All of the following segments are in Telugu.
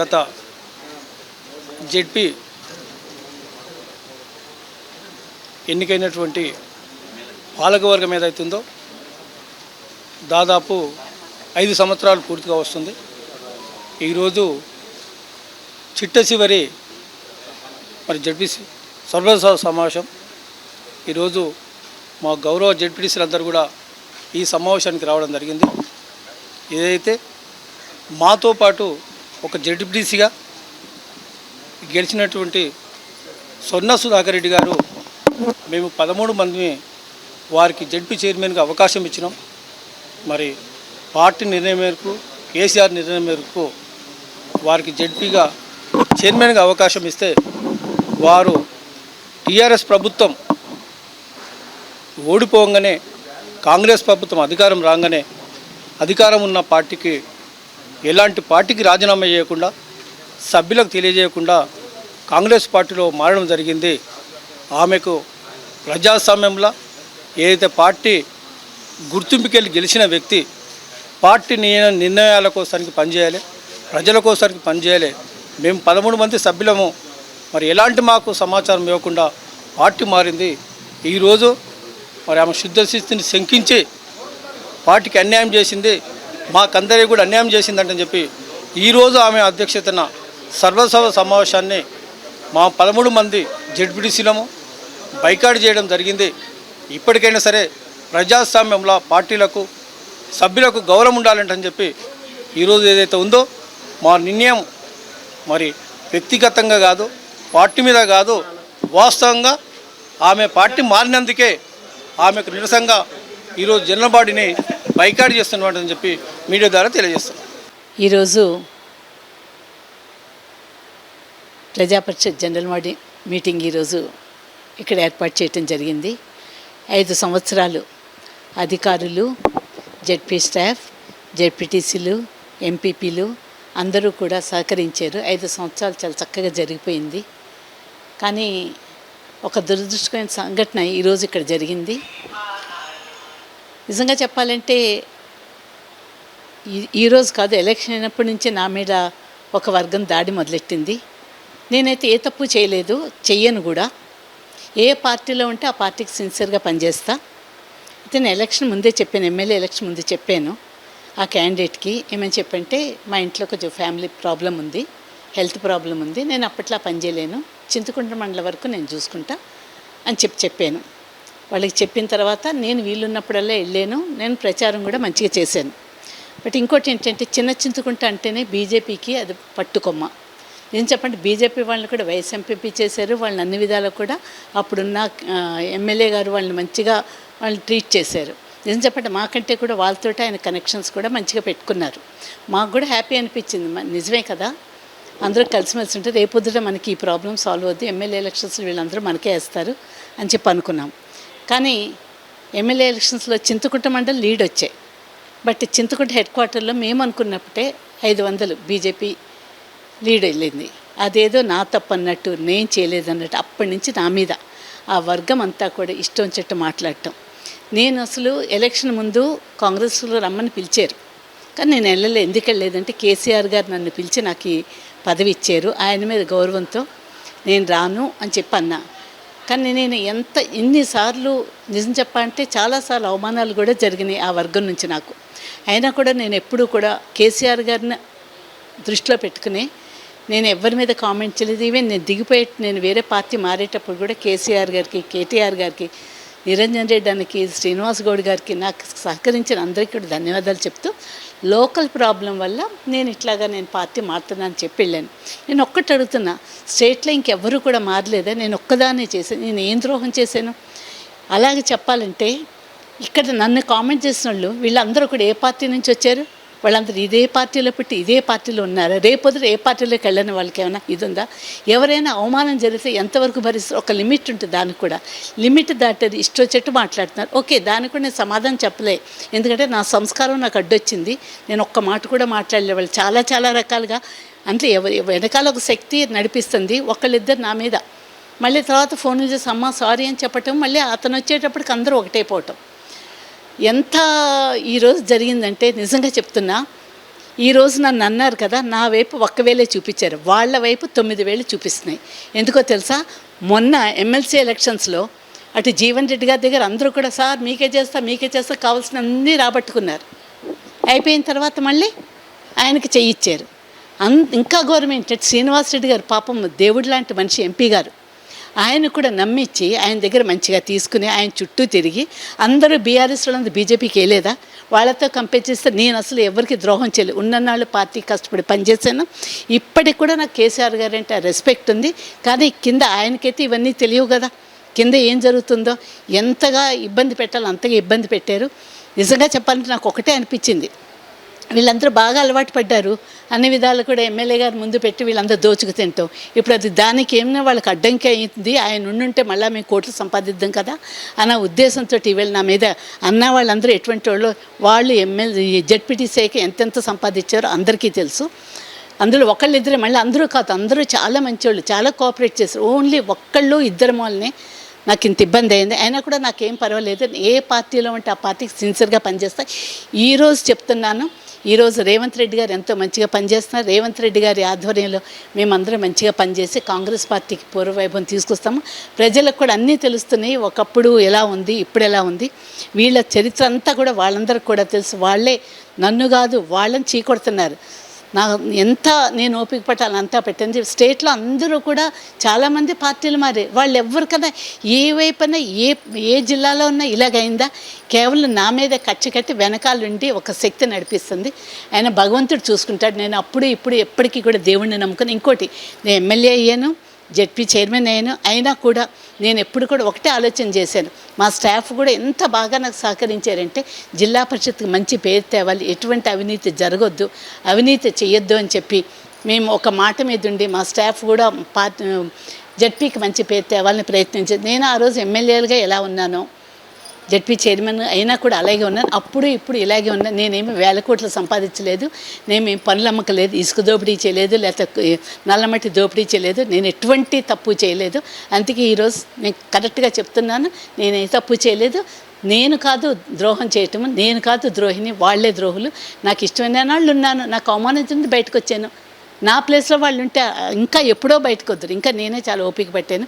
గత జెడ్పీ ఎన్నికైనటువంటి పాలకవర్గం ఏదైతుందో దాదాపు ఐదు సంవత్సరాలు పూర్తిగా వస్తుంది. ఈరోజు చిట్ట చివరి మరి జడ్పీ సర్వసభ సమావేశం. ఈరోజు మా గౌరవ జడ్పీటీసీలందరూ కూడా ఈ సమావేశానికి రావడం జరిగింది. ఏదైతే మాతో పాటు ఒక జడ్పీటీసీగా గెలిచినటువంటి సొన్న సుధాకర్ రెడ్డి గారు మేము పదమూడు మంది వారికి జడ్పీ చైర్మన్గా అవకాశం ఇచ్చినాం. మరి పార్టీ నిర్ణయం మేరకు కేసీఆర్ నిర్ణయం మేరకు వారికి జడ్పీగా చైర్మన్గా అవకాశం ఇస్తే వారు టీఆర్ఎస్ ప్రభుత్వం ఓడిపోగానే కాంగ్రెస్ ప్రభుత్వం అధికారం రాగానే అధికారం ఉన్న పార్టీకి ఎలాంటి పార్టీకి రాజీనామా చేయకుండా సభ్యులకు తెలియజేయకుండా కాంగ్రెస్ పార్టీలో మారడం జరిగింది. ఆమెకు ప్రజాస్వామ్యంలో ఏదైతే పార్టీ గుర్తింపుకెళ్ళి గెలిచిన వ్యక్తి పార్టీ నియ- నిర్ణయాల కోసానికి పనిచేయాలి ప్రజల కోసానికి పనిచేయాలి. మేము పదమూడు మంది సభ్యులము. మరి ఎలాంటి మాకు సమాచారం ఇవ్వకుండా పార్టీ మారింది. ఈరోజు మరి ఆమె శుద్ధ స్థితిని శంకించి పార్టీకి అన్యాయం చేసింది. మాకందరికీ కూడా అన్యాయం చేసిందంటని చెప్పి ఈరోజు ఆమె అధ్యక్షతన సర్వసభ సమావేశాన్ని మా పదమూడు మంది జడ్పీటీసీలము బైకాట్ చేయడం జరిగింది. ఇప్పటికైనా సరే ప్రజాస్వామ్యంలో పార్టీలకు సభ్యులకు గౌరవం ఉండాలంటని చెప్పి ఈరోజు ఏదైతే ఉందో మా నిర్ణయం మరి వ్యక్తిగతంగా కాదు పార్టీ మీద కాదు వాస్తవంగా ఆమె పార్టీ మారినందుకే ఆమెకు నిరసంగా ఈరోజు జనరల్ బాడీని బైకాట్ చేస్తున్నట్టు చెప్పి మీడియా ద్వారా తెలియజేస్తున్నాం. ఈరోజు ప్రజాపరిషత్ జనరల్ బాడీ మీటింగ్ ఈరోజు ఇక్కడ ఏర్పాటు చేయటం జరిగింది. ఐదు సంవత్సరాలు అధికారులు జెడ్పీ స్టాఫ్ జెడ్పీటీసీలు ఎంపీపీలు అందరూ కూడా సహకరించారు. ఐదు సంవత్సరాలు చాలా చక్కగా జరిగిపోయింది. కానీ ఒక దురదృష్టమైన సంఘటన ఈరోజు ఇక్కడ జరిగింది. నిజంగా చెప్పాలంటే ఈ- ఈరోజు కాదు ఎలక్షన్ అయినప్పటి నుంచి నా మీద ఒక వర్గం దాడి మొదలెట్టింది. నేనైతే ఏ తప్పు చేయలేదు చెయ్యను కూడా. ఏ పార్టీలో ఉంటే ఆ పార్టీకి సిన్సియర్గా పనిచేస్తా. అయితే నేను ఎలక్షన్ ముందే చెప్పాను ఎమ్మెల్యే ఎలక్షన్ ముందే చెప్పాను ఆ క్యాండిడేట్కి. ఏమని చెప్పంటే మా ఇంట్లో కొంచెం ఫ్యామిలీ ప్రాబ్లం ఉంది హెల్త్ ప్రాబ్లం ఉంది నేను అప్పట్లో పని చేయలేను చింతకుంట మండలం వరకు నేను చూసుకుంటా అని చెప్పి చెప్పాను. వాళ్ళకి చెప్పిన తర్వాత నేను వీళ్ళున్నప్పుడల్లా వెళ్ళాను. నేను ప్రచారం కూడా మంచిగా చేశాను. బట్ ఇంకోటి ఏంటంటే చిన్న చింతకుంట అంటేనే బీజేపీకి అది పట్టుకొమ్మ. నేను చెప్పండి బీజేపీ వాళ్ళని కూడా వైఎస్ ఎంపీపీ చేశారు. వాళ్ళని అన్ని విధాలు కూడా అప్పుడున్న ఎమ్మెల్యే గారు వాళ్ళని మంచిగా వాళ్ళని ట్రీట్ చేశారు. నిజం చెప్పండి మాకంటే కూడా వాళ్ళతో ఆయన కనెక్షన్స్ కూడా మంచిగా పెట్టుకున్నారు. మాకు కూడా హ్యాపీ అనిపించింది. మ- నిజమే కదా? అందరూ కలిసిమెలిసి ఉంటే రేపొద్దుట మనకి ఈ ప్రాబ్లం సాల్వ్ అవుద్ది. ఎమ్మెల్యే ఎలక్షన్స్ వీళ్ళందరూ మనకే వేస్తారు అని చెప్పి అనుకున్నాం. కానీ ఎమ్మెల్యే ఎలక్షన్స్లో చింతకుంట మండలి లీడ్ వచ్చాయి. బట్ చింతకుంట హెడ్ క్వార్టర్లో మేము అనుకున్నప్పుడే ఐదు వందలు బీజేపీ లీడ్ వెళ్ళింది. అదేదో నా తప్పన్నట్టు నేను చేయలేదన్నట్టు అప్పటి నుంచి నా మీద. ఆ వర్గం అంతా కూడా ఇష్టం చెట్టు మాట్లాడటం. నేను అసలు ఎలక్షన్ ముందు కాంగ్రెస్లో రమ్మని పిలిచారు. కానీ నేను వెళ్ళలే. ఎందుకు వెళ్ళలేదంటే కేసీఆర్ గారు నన్ను పిలిచి నాకు ఈ పదవి ఇచ్చారు. ఆయన మీద గౌరవంతో నేను రాను అని చెప్పి అన్నా. కానీ నేను ఎంత ఎన్నిసార్లు నిజం చెప్పాలంటే చాలాసార్లు అవమానాలు కూడా జరిగినాయి ఆ వర్గం నుంచి నాకు. అయినా కూడా నేను ఎప్పుడూ కూడా కేసీఆర్ గారిని దృష్టిలో పెట్టుకుని నేను ఎవరి మీద కామెంట్ చేయలేదు. ఈవెన్ నేను దిగిపోయే నేను వేరే పార్టీ మారేటప్పుడు కూడా కేసీఆర్ గారికి కేటీఆర్ గారికి నిరంజన్ రెడ్డి అన్నకి శ్రీనివాస్ గౌడ్ గారికి నాకు సహకరించిన అందరికీ కూడా ధన్యవాదాలు చెప్తూ లోకల్ ప్రాబ్లం వల్ల నేను ఇట్లాగా నేను పార్టీ మారుతున్నాను చెప్పి వెళ్ళాను. నేను ఒక్కటి అడుగుతున్నా స్టేట్లో ఇంకెవ్వరూ కూడా మారలేదా? నేను ఒక్కదాన్నే చేశాను. నేను ఏం ద్రోహం చేశాను? అలాగే చెప్పాలంటే ఇక్కడ నన్ను కామెంట్ చేసిన వాళ్ళు వీళ్ళందరూ కూడా ఏ పార్టీ నుంచి వచ్చారు? వాళ్ళందరూ ఇదే పార్టీలో పెట్టి ఇదే పార్టీలో ఉన్నారు. రేపొద్దు ఏ పార్టీలోకి వెళ్ళని వాళ్ళకి ఏమైనా ఇది ఉందా ఎవరైనా అవమానం జరిగితే ఎంతవరకు భరిస్తారు? ఒక లిమిట్ ఉంటుంది దానికి కూడా. లిమిట్ దాటది ఇష్టో చెట్టు మాట్లాడుతున్నారు. ఓకే దానికి కూడా నేను సమాధానం చెప్పలే. ఎందుకంటే నా సంస్కారం నాకు అడ్డొచ్చింది. నేను ఒక్క మాట కూడా మాట్లాడలే. వాళ్ళు చాలా చాలా రకాలుగా అంటే ఎవరి వెనకాల ఒక శక్తి నడిపిస్తుంది. ఒకళ్ళిద్దరు నా మీద. మళ్ళీ తర్వాత ఫోన్లు చేసి అమ్మ సారీ అని చెప్పటం మళ్ళీ అతను వచ్చేటప్పటికి అందరూ ఒకటైపోవటం. ఎంత ఈరోజు జరిగిందంటే నిజంగా చెప్తున్నా ఈరోజు నన్ను అన్నారు కదా నా వైపు ఒక్క వేలే చూపించారు. వాళ్ళ వైపు తొమ్మిది వేలు చూపిస్తున్నాయి. ఎందుకో తెలుసా? మొన్న ఎమ్మెల్సీ ఎలక్షన్స్లో అటు జీవన్ రెడ్డి గారి దగ్గర అందరూ కూడా సార్ మీకే చేస్తా మీకే చేస్తా కావాల్సిన అన్నీ రాబట్టుకున్నారు. అయిపోయిన తర్వాత మళ్ళీ ఆయనకి చెయ్యిచ్చారు. అన్ ఇంకా గవర్నమెంట్ శ్రీనివాసరెడ్డి గారు పాపం దేవుడు లాంటి మనిషి ఎంపీ గారు. ఆయన కూడా నమ్మించి ఆయన దగ్గర మంచిగా తీసుకుని ఆయన చుట్టూ తిరిగి అందరూ బీఆర్ఎస్ వాళ్ళందరూ బీజేపీకి వెళ్ళేదా? వాళ్ళతో కంపేర్ చేస్తే నేను అసలు ఎవరికి ద్రోహం చేయలేదు ఉన్ననాళ్ళు పార్టీ కష్టపడి పనిచేశాను. ఇప్పటికి కూడా నాకు కేసీఆర్ గారు అంటే రెస్పెక్ట్ ఉంది. కానీ కింద ఆయనకైతే ఇవన్నీ తెలియవు కదా. కింద ఏం జరుగుతుందో? ఎంతగా ఇబ్బంది పెట్టాలో అంతగా ఇబ్బంది పెట్టారు. నిజంగా చెప్పాలంటే నాకు ఒకటే అనిపించింది. వీళ్ళందరూ బాగా అలవాటు పడ్డారు. అన్ని విధాలు కూడా ఎమ్మెల్యే గారు ముందు పెట్టి వీళ్ళందరూ దోచుకు తింటాం. ఇప్పుడు అది దానికి ఏమైనా వాళ్ళకి అడ్డంకి అయింది. ఆయన ఉండుంటే మళ్ళీ మేము కోట్లు సంపాదిద్దాం కదా అన్న ఉద్దేశంతో ఈవేళ నా మీద అన్న వాళ్ళందరూ ఎటువంటి వాళ్ళు వాళ్ళు ఎమ్మెల్యే జడ్పీటీసీకి ఎంతెంత సంపాదించారో అందరికీ తెలుసు. అందులో ఒకళ్ళు ఇద్దరు మళ్ళీ అందరూ కాదు అందరూ చాలా మంచివాళ్ళు చాలా కోఆపరేట్ చేశారు. ఓన్లీ ఒక్కళ్ళు ఇద్దరు వాళ్ళని నాకు ఇంత ఇబ్బంది అయింది. అయినా కూడా నాకేం పర్వాలేదు. ఏ పార్టీలో ఉంటే ఆ పార్టీకి సిన్సియర్గా పనిచేస్తా ఈరోజు చెప్తున్నాను ఈరోజు రేవంత్ రెడ్డి గారు ఎంతో మంచిగా పనిచేస్తున్నారు. రేవంత్ రెడ్డి గారి ఆధ్వర్యంలో మేమందరం మంచిగా పనిచేసి కాంగ్రెస్ పార్టీకి పూర్వవైభవం తీసుకొస్తాము. ప్రజలకు కూడా అన్నీ తెలుస్తున్నాయి. ఒకప్పుడు ఎలా ఉంది ఇప్పుడు ఎలా ఉంది. వీళ్ళ చరిత్ర అంతా కూడా వాళ్ళందరికీ కూడా తెలుసు. వాళ్ళే నన్ను కాదు వాళ్ళని చీకొడుతున్నారు. నా ఎంత నేను ఓపిక పట్టాలి అంతా పెట్టింది. స్టేట్లో అందరూ కూడా చాలామంది పార్టీలు మారి. వాళ్ళు ఎవరికైనా ఏ వైపున ఏ ఏ జిల్లాలో ఉన్నా ఇలాగైందా? కేవలం నా మీద కచ్చి కట్టి వెనకాలండి ఒక శక్తి నడిపిస్తుంది. ఆయన భగవంతుడు చూసుకుంటాడు. నేను అప్పుడు ఇప్పుడు ఎప్పటికీ కూడా దేవుణ్ణి నమ్ముకుని ఇంకోటి నేను ఎమ్మెల్యే అయ్యాను. జెడ్పీ చైర్మన్ అయ్యాను. అయినా కూడా నేను ఎప్పుడు కూడా ఒకటే ఆలోచన చేశాను. మా స్టాఫ్ కూడా ఎంత బాగా నాకు సహకరించారంటే జిల్లా పరిషత్కి మంచి పేరు తేవాలి ఎటువంటి అవినీతి జరగొద్దు అవినీతి చేయొద్దు అని చెప్పి మేము ఒక మాట మీద ఉండి మా స్టాఫ్ కూడా పార్టీ జడ్పీకి మంచి పేరు తేవాలని ప్రయత్నించాను నేను ఆ రోజు ఎమ్మెల్యేలుగా ఎలా ఉన్నానో జడ్పీ చైర్మన్ అయినా కూడా అలాగే ఉన్నాను అప్పుడు ఇప్పుడు ఇలాగే ఉన్నాను నేనేమి వేల కోట్లు సంపాదించలేదు. నేనేం పనులు అమ్మకలేదు. ఇసుక దోపిడీ చేయలేదు. లేకపోతే నల్లమట్టి దోపిడీ చేయలేదు. నేను ఎటువంటి తప్పు చేయలేదు. అందుకే ఈరోజు నేను కరెక్ట్గా చెప్తున్నాను. నేను ఏ తప్పు చేయలేదు. నేను కాదు ద్రోహం చేయటం నేను కాదు ద్రోహిని. వాళ్ళే ద్రోహులు. నాకు ఇష్టమైన వాళ్ళు ఉన్నాను. నాకు అవమానించింది బయటకు వచ్చాను నా ప్లేస్లో వాళ్ళు ఉంటే ఇంకా ఎప్పుడో బయటకు వద్దరు ఇంకా నేనే చాలా ఓపిక పట్టాను.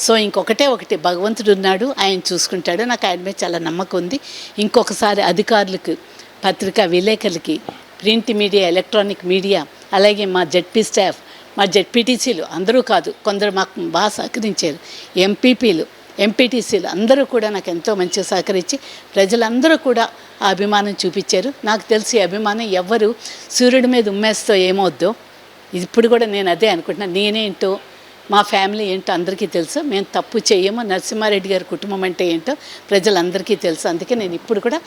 సో ఇంకొకటే ఒకటి భగవంతుడు ఉన్నాడు ఆయన చూసుకుంటాడు. నాకు ఆయన మీద చాలా నమ్మకం ఉంది. ఇంకొకసారి అధికారులకు పత్రికా విలేకరులకి ప్రింట్ మీడియా ఎలక్ట్రానిక్ మీడియా అలాగే మా జడ్పీ స్టాఫ్ మా జడ్పీటీసీలు అందరూ కాదు కొందరు మాకు బాగా సహకరించారు. ఎంపీపీలు ఎంపీటీసీలు అందరూ కూడా నాకు ఎంతో మంచిగా సహకరించి ప్రజలందరూ కూడా ఆ అభిమానం చూపించారు. నాకు తెలిసి అభిమానం ఎవ్వరు సూర్యుడి మీద ఉమ్మేస్తో ఏమవుద్దో ఇప్పుడు కూడా నేను అదే అనుకుంటున్నాను. నేనేంటో మా ఫ్యామిలీ ఏంటో అందరికీ తెలుసు. మేము తప్పు చేయము. నరసింహారెడ్డి గారి కుటుంబం అంటే ఏంటో ప్రజలందరికీ తెలుసు. అందుకే నేను ఇప్పుడు కూడా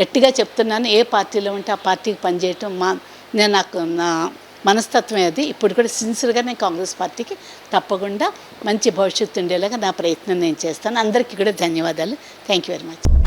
గట్టిగా చెప్తున్నాను. ఏ పార్టీలో ఉంటే ఆ పార్టీకి పనిచేయటం మా నేను నాకు నా మనస్తత్వం అది. ఇప్పుడు కూడా సిన్సియర్గా నేను కాంగ్రెస్ పార్టీకి తప్పకుండా మంచి భవిష్యత్తు ఉండేలాగా నా ప్రయత్నం నేను చేస్తాను. అందరికీ కూడా ధన్యవాదాలు. Thank you very much